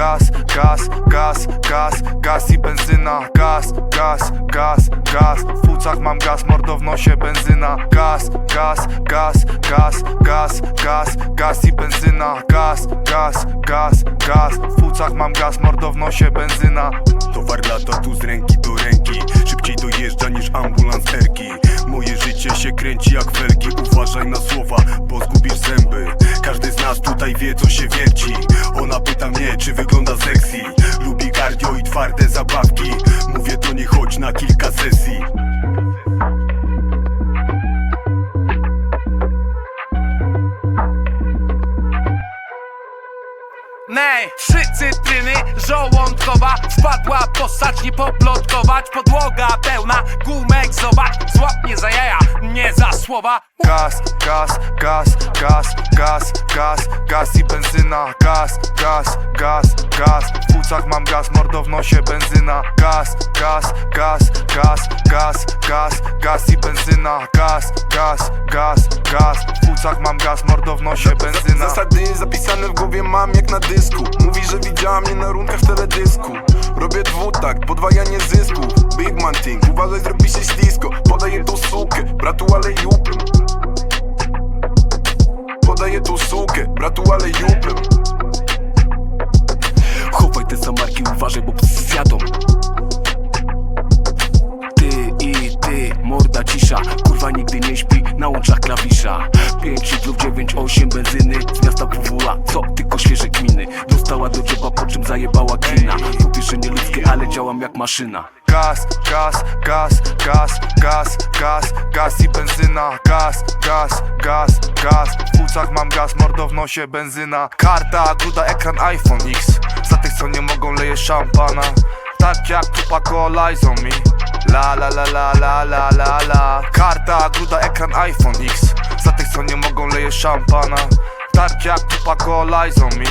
gaz, gaz, gaz, gaz, gaz i benzyna Gaz, gaz, gaz, gaz W płucach mam gaz, mordo w nosie benzyna. Gaz, gaz, gaz, gaz, gaz, gaz, gaz i benzyna. Gaz, gaz, gaz, gaz. W płucach mam gaz, mordo w nosie benzyna. Towar lata tu z ręki do ręki. Szybciej dojeżdża niż ambulans erki. Moje życie się kręci jak felgi Uważaj na słowa, bo zgubisz zęby. Każdy z nas tutaj wie co się wierci pyta mnie czy wygląda sexy. Lubi cardio i twarde zabawki. Mówię do niej chodź na kilka sesji. Nej, trzy cytryny, żołądkowa Wpadła postać, nie poplotkować. Podłoga pełna gumek, zobacz Złap mnie za jaja, nie za słowa. Gaz, gaz, gaz, gaz, gaz, płucach mam gaz, mordo w nosie benzyna Gaz, gaz, gaz, gaz, gaz, gaz, gaz i benzyna Gaz, gaz, gaz, gaz. W płucach mam gaz, mordo w nosie benzyna. Zasady zapisane w głowie mam jak na dysku. Mówi, że widziała mnie na rundkach w teledysku. Robię dwutakt, podwajanie zysku. Big man thing, uważaj zrobi się ślisko. Podaję tą sukę, bratu ale jupem Podaję tą sukę, bratu ale jupem uważaj, bo psy zjadą. Ty i ty, morda cisza. Kurwa nigdy nie śpi, na łączach klawisza. 5 lub 9, 8 benzyny. Z miasta WWA, co? Tylko świeże kminy Dostała do dzioba, po czym zajebała klina Mówisz, że nie ludzkie, ale działam jak maszyna. Gaz, gaz, gaz, gaz, gaz, gaz, gaz i benzyna. Gaz, gaz, gaz, gaz. W mam gaz, mordo w nosie benzyna. Karta, gruda, ekran, iPhone X Za tych co nie mogą leję szampana. Tak jak Tupac on me La la la la la la la la. Karta, gruda, ekran, iPhone X. Za tych co nie mogą leję szampana. Tak jak Tupac on me